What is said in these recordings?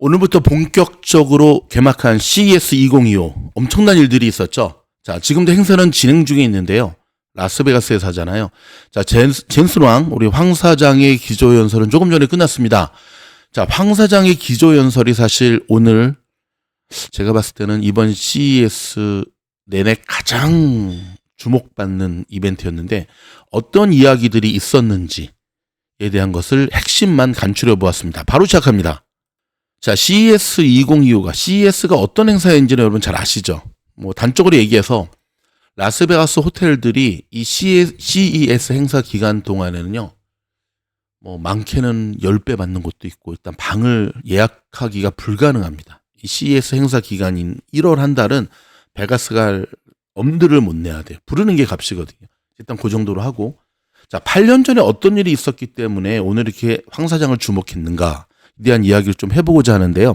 오늘부터 본격적으로 개막한 CES 2025 엄청난 일들이 있었죠. 자, 지금도 행사는 진행 중에 있는데요. 라스베가스에서 하잖아요. 자, 젠스, 젠슨 왕, 우리 황 사장의 기조연설은 조금 전에 끝났습니다. 자, 황 사장의 기조연설이 사실 오늘 제가 봤을 때는 이번 CES 내내 가장 주목받는 이벤트였는데 어떤 이야기들이 있었는지에 대한 것을 핵심만 간추려 보았습니다. 바로 시작합니다. 자, CES 2025가 CES가 어떤 행사인지는 여러분 잘 아시죠? 뭐 단적으로 얘기해서 라스베가스 호텔들이 이 CES 행사 기간 동안에는요. 뭐 많게는 10배 받는 곳도 있고 일단 방을 예약하기가 불가능합니다. 이 CES 행사 기간인 1월 한 달은 베가스가 엄두를 못 내야 돼요. 부르는 게 값이거든요. 일단 그 정도로 하고 자, 8년 전에 어떤 일이 있었기 때문에 오늘 이렇게 황 사장을 주목했는가? 에 대한 이야기를 좀 해보고자 하는데요.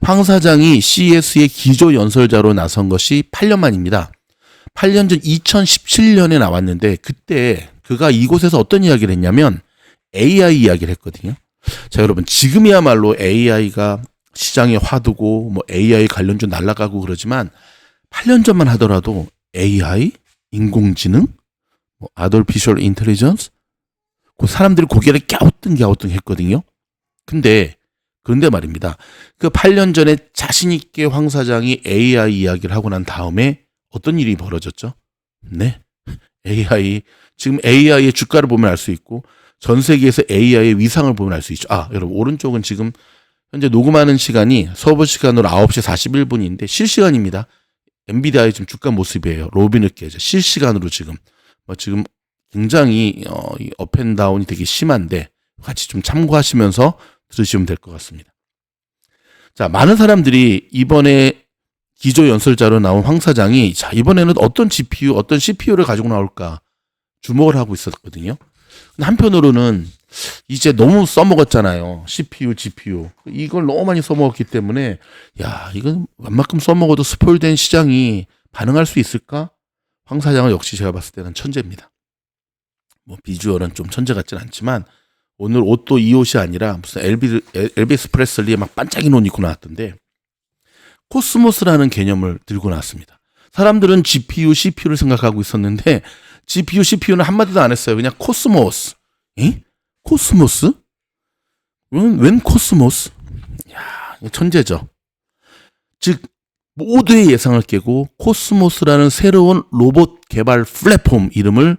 황 사장이 CES의 기조 연설자로 나선 것이 8년 만입니다. 8년 전 2017년에 나왔는데 그때 그가 이곳에서 어떤 이야기를 했냐면 AI 이야기를 했거든요. 자, 여러분 지금이야말로 AI가 시장에 화두고 뭐 AI 관련주 날아가고 그러지만 8년 전만 하더라도 AI, 인공지능, 뭐 아돌피셜 인텔리전스 그 사람들이 고개를 갸우뚱 갸우뚱 했거든요. 근데 그런데 말입니다. 그 8년 전에 자신 있게 황 사장이 AI 이야기를 하고 난 다음에 어떤 일이 벌어졌죠? 네. AI 지금 AI의 주가를 보면 알 수 있고 전 세계에서 AI의 위상을 보면 알 수 있죠. 아, 여러분 오른쪽은 지금 현재 녹음하는 시간이 서버 시간으로 9시 41분인데 실시간입니다. 엔비디아의 지금 주가 모습이에요. 로비늦게죠. 실시간으로 지금 뭐 지금 굉장히 어, 업앤다운이 되게 심한데 같이 좀 참고하시면서 들으시면 될 것 같습니다. 자, 많은 사람들이 이번에 기조 연설자로 나온 황 사장이 자, 이번에는 어떤 GPU, 어떤 CPU를 가지고 나올까 주목을 하고 있었거든요. 근데 한편으로는 이제 너무 써먹었잖아요. CPU, GPU. 이걸 너무 많이 써먹었기 때문에, 야, 이건 웬만큼 써먹어도 스포일된 시장이 반응할 수 있을까? 황 사장은 역시 제가 봤을 때는 천재입니다. 뭐, 비주얼은 좀 천재 같진 않지만, 오늘 옷도 이 옷이 아니라 무슨 엘비, 엘비스 프레슬리에 막 반짝이는 옷 입고 나왔던데, 코스모스라는 개념을 들고 나왔습니다. 사람들은 GPU, CPU를 생각하고 있었는데, GPU, CPU는 한마디도 안 했어요. 그냥 코스모스. 에? 코스모스? 웬, 웬 코스모스? 야, 천재죠. 즉, 모두의 예상을 깨고 코스모스라는 새로운 로봇 개발 플랫폼 이름을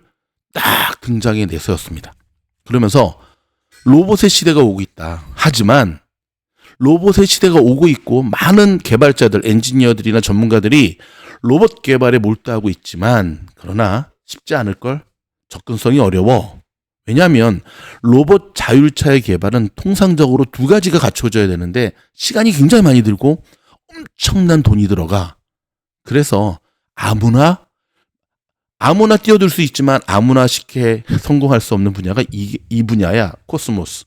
딱 등장해 내세웠습니다. 그러면서 로봇의 시대가 오고 있다. 하지만 로봇의 시대가 오고 있고 많은 개발자들, 엔지니어들이나 전문가들이 로봇 개발에 몰두하고 있지만 그러나 쉽지 않을 걸 접근성이 어려워. 왜냐하면 로봇 자율차의 개발은 통상적으로 두 가지가 갖춰져야 되는데 시간이 굉장히 많이 들고 엄청난 돈이 들어가. 그래서 아무나 아무나 뛰어들 수 있지만 아무나 쉽게 성공할 수 없는 분야가 이, 이 분야야 코스모스.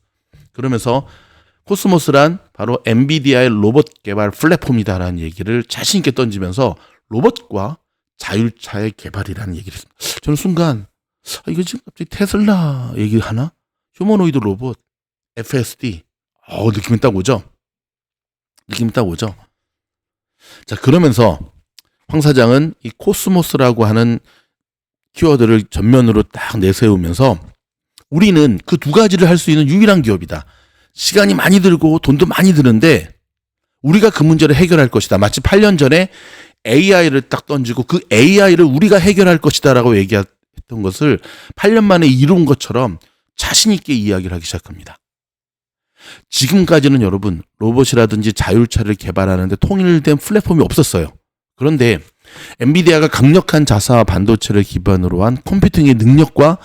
그러면서 코스모스란 바로 엔비디아의 로봇 개발 플랫폼이다라는 얘기를 자신 있게 던지면서 로봇과 자율차의 개발이라는 얘기를 했습니다. 저는 순간 아, 이거 지금 갑자기 테슬라 얘기를 하나? 휴머노이드 로봇, FSD. 어, 느낌이 딱 오죠? 느낌이 딱 오죠? 자, 그러면서 황 사장은 이 코스모스라고 하는 키워드를 전면으로 딱 내세우면서 우리는 그 두 가지를 할 수 있는 유일한 기업이다. 시간이 많이 들고 돈도 많이 드는데 우리가 그 문제를 해결할 것이다. 마치 8년 전에 AI를 딱 던지고 그 AI를 우리가 해결할 것이다라고 얘기한 했던 것을 8년 만에 이룬 것처럼 자신 있게 이야기를 하기 시작합니다. 지금까지는 여러분, 로봇이라든지 자율차를 개발하는데 통일된 플랫폼이 없었어요. 그런데 엔비디아가 강력한 자사와 반도체를 기반으로 한 컴퓨팅의 능력과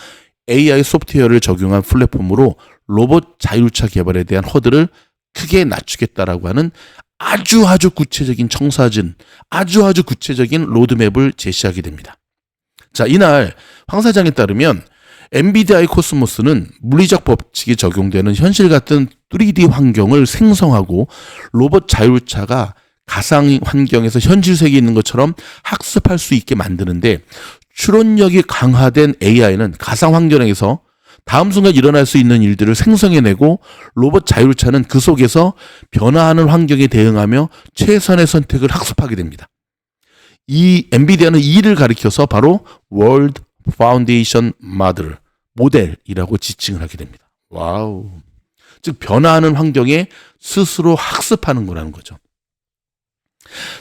AI 소프트웨어를 적용한 플랫폼으로 로봇 자율차 개발에 대한 허들을 크게 낮추겠다라고 하는 아주 아주 구체적인 청사진, 아주 아주 구체적인 로드맵을 제시하게 됩니다. 자, 이날 황 사장에 따르면 엔비디아의 코스모스는 물리적 법칙이 적용되는 현실 같은 3D 환경을 생성하고 로봇 자율차가 가상 환경에서 현실 세계에 있는 것처럼 학습할 수 있게 만드는데 추론력이 강화된 AI는 가상 환경에서 다음 순간 일어날 수 있는 일들을 생성해내고 로봇 자율차는 그 속에서 변화하는 환경에 대응하며 최선의 선택을 학습하게 됩니다. 이 엔비디아는 이 일을 가리켜서 바로 World Foundation Model, 모델이라고 지칭을 하게 됩니다. 와우. 즉 변화하는 환경에 스스로 학습하는 거라는 거죠.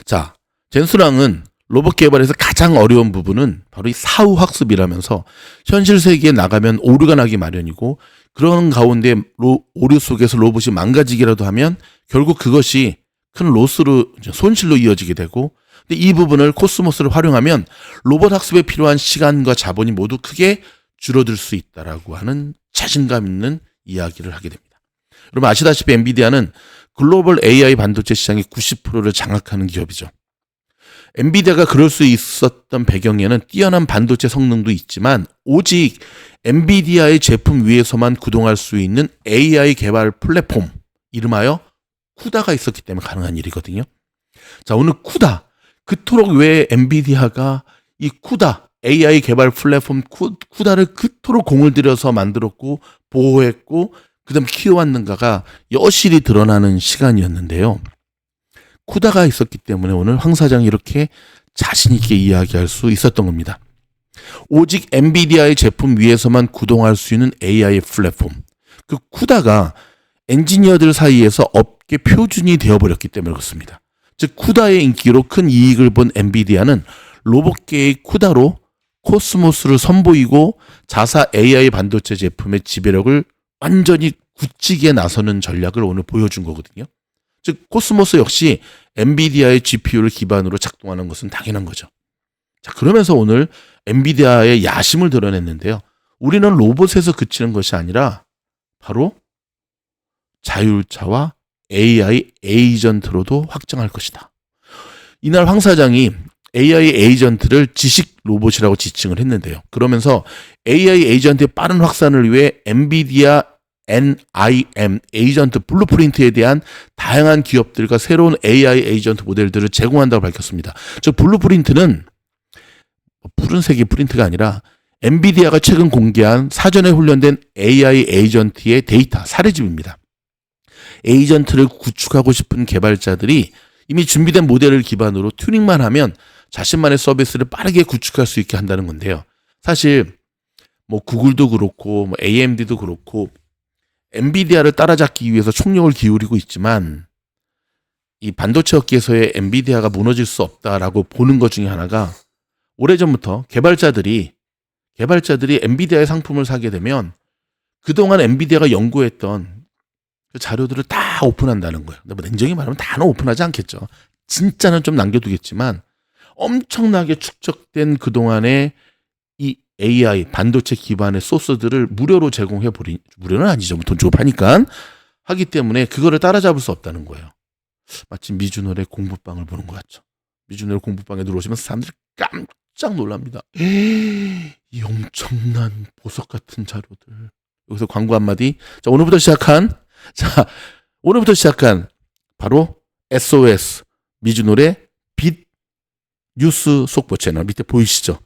자, 젠수랑은 로봇 개발에서 가장 어려운 부분은 바로 이 사후 학습이라면서 현실 세계에 나가면 오류가 나기 마련이고 그런 가운데 로- 오류 속에서 로봇이 망가지기라도 하면 결국 그것이 큰 로스로 손실로 이어지게 되고 근데 이 부분을 코스모스를 활용하면 로봇 학습에 필요한 시간과 자본이 모두 크게 줄어들 수 있다라고 하는 자신감 있는 이야기를 하게 됩니다. 여러분 아시다시피 엔비디아는 글로벌 AI 반도체 시장의 90%를 장악하는 기업이죠. 엔비디아가 그럴 수 있었던 배경에는 뛰어난 반도체 성능도 있지만 오직 엔비디아의 제품 위에서만 구동할 수 있는 AI 개발 플랫폼 이름하여 쿠다가 있었기 때문에 가능한 일이거든요. 자, 오늘 쿠다. 그토록 왜 엔비디아가 이 쿠다 AI 개발 플랫폼 쿠, 쿠다를 그토록 공을 들여서 만들었고 보호했고 그다음 키워왔는가가 여실히 드러나는 시간이었는데요. 쿠다가 있었기 때문에 오늘 황 사장이 이렇게 자신 있게 이야기할 수 있었던 겁니다. 오직 엔비디아의 제품 위에서만 구동할 수 있는 AI 플랫폼. 그 쿠다가 엔지니어들 사이에서 업계 표준이 되어버렸기 때문에 그렇습니다. 즉 쿠다의 인기로 큰 이익을 본 엔비디아는 로봇계의 쿠다로 코스모스를 선보이고 자사 AI 반도체 제품의 지배력을 완전히 굳히기에 나서는 전략을 오늘 보여준 거거든요. 즉 코스모스 역시 엔비디아의 GPU를 기반으로 작동하는 것은 당연한 거죠. 자 그러면서 오늘 엔비디아의 야심을 드러냈는데요. 우리는 로봇에서 그치는 것이 아니라 바로 자율차와 AI 에이전트로도 확장할 것이다. 이날 황 사장이 AI 에이전트를 지식 로봇이라고 지칭을 했는데요. 그러면서 AI 에이전트의 빠른 확산을 위해 엔비디아 NIM 에이전트 블루프린트에 대한 다양한 기업들과 새로운 AI 에이전트 모델들을 제공한다고 밝혔습니다. 저 블루프린트는 푸른색이 프린트가 아니라 엔비디아가 최근 공개한 사전에 훈련된 AI 에이전트의 데이터 사례집입니다. 에이전트를 구축하고 싶은 개발자들이 이미 준비된 모델을 기반으로 튜닝만 하면 자신만의 서비스를 빠르게 구축할 수 있게 한다는 건데요. 사실 뭐 구글도 그렇고 뭐 AMD도 그렇고 엔비디아를 따라잡기 위해서 총력을 기울이고 있지만 이 반도체 업계에서의 엔비디아가 무너질 수 없다라고 보는 것 중에 하나가 오래전부터 개발자들이 개발자들이 엔비디아의 상품을 사게 되면 그동안 엔비디아가 연구했던 그 자료들을 다 오픈한다는 거예요. 근데 뭐 냉정히 말하면 다는 오픈하지 않겠죠. 진짜는 좀 남겨두겠지만 엄청나게 축적된 그동안의 이 AI 반도체 기반의 소스들을 무료로 제공해 버리 무료는 아니죠. 뭐돈 주고 파니까 하기 때문에 그거를 따라잡을 수 없다는 거예요. 마치 미주널의 공부방을 보는 것 같죠. 미주널 공부방에 들어오시면 사람들이 깜짝 놀랍니다. 이 엄청난 보석 같은 자료들. 여기서 광고 한마디. 자, 오늘부터 시작한, 자, 오늘부터 시작한 바로 SOS 미주노래 빛 뉴스 속보 채널 밑에 보이시죠?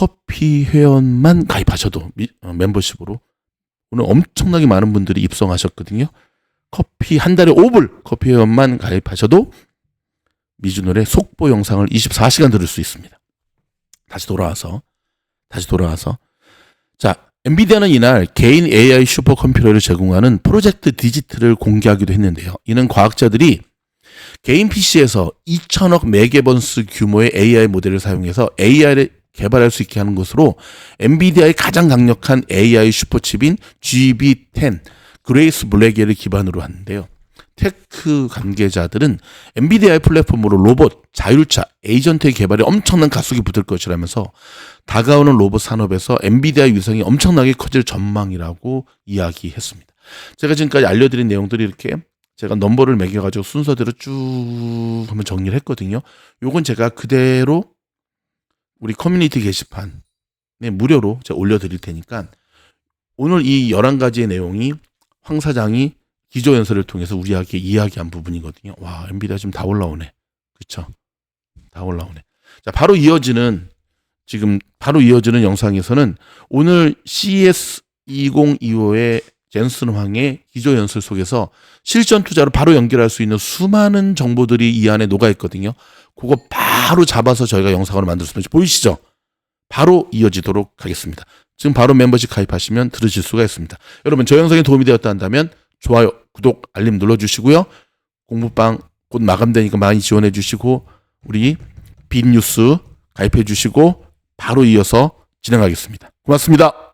커피 회원만 가입하셔도 미- 어, 멤버십으로 오늘 엄청나게 많은 분들이 입성하셨거든요. 커피 한 달에 5불 커피 회원만 가입하셔도 미주노래 속보 영상을 24시간 들을 수 있습니다. 다시 돌아와서 다시 돌아와서 자 엔비디아는 이날 개인 AI 슈퍼컴퓨터를 제공하는 프로젝트 디지트를 공개하기도 했는데요. 이는 과학자들이 개인 PC에서 2천억 메가번스 규모의 AI 모델을 사용해서 AI를 개발할 수 있게 하는 것으로 엔비디아의 가장 강력한 AI 슈퍼칩인 GB10 그레이스 블랙에를 기반으로 하는데요. 테크 관계자들은 엔비디아의 플랫폼으로 로봇, 자율차, 에이전트의 개발에 엄청난 가속이 붙을 것이라면서 다가오는 로봇 산업에서 엔비디아의 위상이 엄청나게 커질 전망이라고 이야기했습니다. 제가 지금까지 알려드린 내용들이 이렇게 제가 넘버를 매겨가지고 순서대로 쭉 한번 정리를 했거든요. 요건 제가 그대로 우리 커뮤니티 게시판에 무료로 제가 올려드릴 테니까 오늘 이 11가지의 내용이 황 사장이 기조연설을 통해서 우리에게 이야기한 부분이거든요. 와, 엔비디아 지금 다 올라오네. 그쵸? 다 올라오네. 자, 바로 이어지는 지금 바로 이어지는 영상에서는 오늘 CES 2025의 젠슨 황의 기조 연설 속에서 실전 투자로 바로 연결할 수 있는 수많은 정보들이 이 안에 녹아 있거든요. 그거 바로 잡아서 저희가 영상으로 만들었습니다. 보이시죠? 바로 이어지도록 하겠습니다. 지금 바로 멤버십 가입하시면 들으실 수가 있습니다. 여러분 저 영상이 도움이 되었다 한다면 좋아요, 구독, 알림 눌러주시고요. 공부방 곧 마감되니까 많이 지원해 주시고 우리 빈뉴스 가입해 주시고 바로 이어서 진행하겠습니다. 고맙습니다.